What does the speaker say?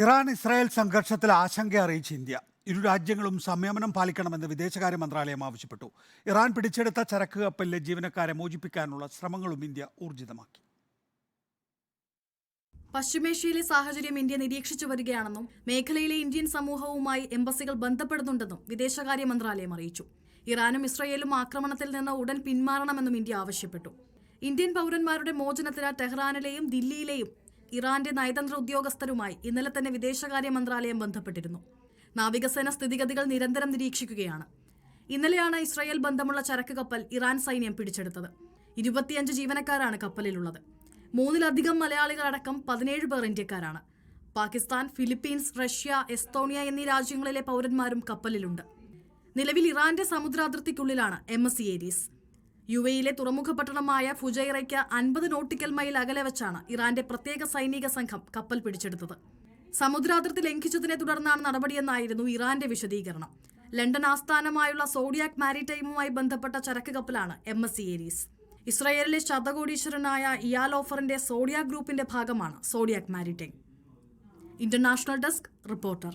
Iran Israel സംഘർഷത്തിൽ ആശങ്ക അറിയിച്ച് ഇന്ത്യ. ഇരു രാജ്യങ്ങളും സംയമനം പാലിക്കണമെന്ന് വിദേശകാര്യ മന്ത്രാലയം ആവശ്യപ്പെട്ടു. ഇറാൻ പിടിച്ചെടുത്ത ചരക്ക് കപ്പലിലെ ജീവനക്കാരെ മോചിപ്പിക്കാനുള്ള ശ്രമങ്ങളും ഇന്ത്യ ഊർജിതമാക്കി. പശ്ചിമേഷ്യയിലെ സാഹചര്യം ഇന്ത്യ നിരീക്ഷിച്ചു വരികയാണെന്നും മേഖലയിലെ ഇന്ത്യൻ സമൂഹവുമായി എംബസികൾ ബന്ധപ്പെടുന്നുണ്ടെന്നും വിദേശകാര്യ മന്ത്രാലയം അറിയിച്ചു. ഇറാനും ഇസ്രയേലും ആക്രമണത്തിൽ നിന്ന് ഉടൻ പിന്മാറണമെന്നും ഇന്ത്യ ആവശ്യപ്പെട്ടു. ഇന്ത്യൻ പൗരന്മാരുടെ മോചനത്തിന് ടെഹ്റാനിലെയും ദില്ലിയിലെയും ഇറാന്റെ നയതന്ത്ര ഉദ്യോഗസ്ഥരുമായി ഇന്നലെ തന്നെ വിദേശകാര്യ മന്ത്രാലയം ബന്ധപ്പെട്ടിരുന്നു. നാവികസേന സ്ഥിതിഗതികൾ നിരന്തരം നിരീക്ഷിക്കുകയാണ്. ഇന്നലെയാണ് ഇസ്രായേൽ ബന്ധമുള്ള ചരക്ക് കപ്പൽ ഇറാൻ സൈന്യം പിടിച്ചെടുത്തത്. ഇരുപത്തിയഞ്ച് ജീവനക്കാരാണ് കപ്പലിലുള്ളത്. മൂന്നിലധികം മലയാളികളടക്കം പതിനേഴ് പേർ ഇന്ത്യക്കാരാണ്. പാകിസ്ഥാൻ ഫിലിപ്പീൻസ് റഷ്യ എസ്തോണിയ എന്നീ രാജ്യങ്ങളിലെ പൗരന്മാരും കപ്പലിലുണ്ട്. നിലവിൽ ഇറാന്റെ സമുദ്രാതിർത്തിക്കുള്ളിലാണ് M S C Aries. U എയിലെ തുറമുഖ പട്ടണമായ ഫുജൈറയ്ക്ക് അൻപത് നോട്ടിക്കൽ മൈൽ അകലെ വെച്ചാണ് ഇറാന്റെ പ്രത്യേക സൈനിക സംഘം കപ്പൽ പിടിച്ചെടുത്തത്. സമുദ്രാതിർത്തി ലംഘിച്ചതിനെ തുടർന്നാണ് നടപടിയെന്നായിരുന്നു ഇറാന്റെ വിശദീകരണം. ലണ്ടൻ ആസ്ഥാനമായുള്ള സോഡിയാക് മാരിടൈമുമായി ബന്ധപ്പെട്ട ചരക്ക് കപ്പലാണ് എം എസ് സി ഏരീസ്. ഇസ്രായേലിലെ ശതകോടീശ്വരനായ ഇയാൽ ഓഫറിന്റെ സോഡിയാക് ഗ്രൂപ്പിന്റെ ഭാഗമാണ് Zodiac maritime. International desk reporter.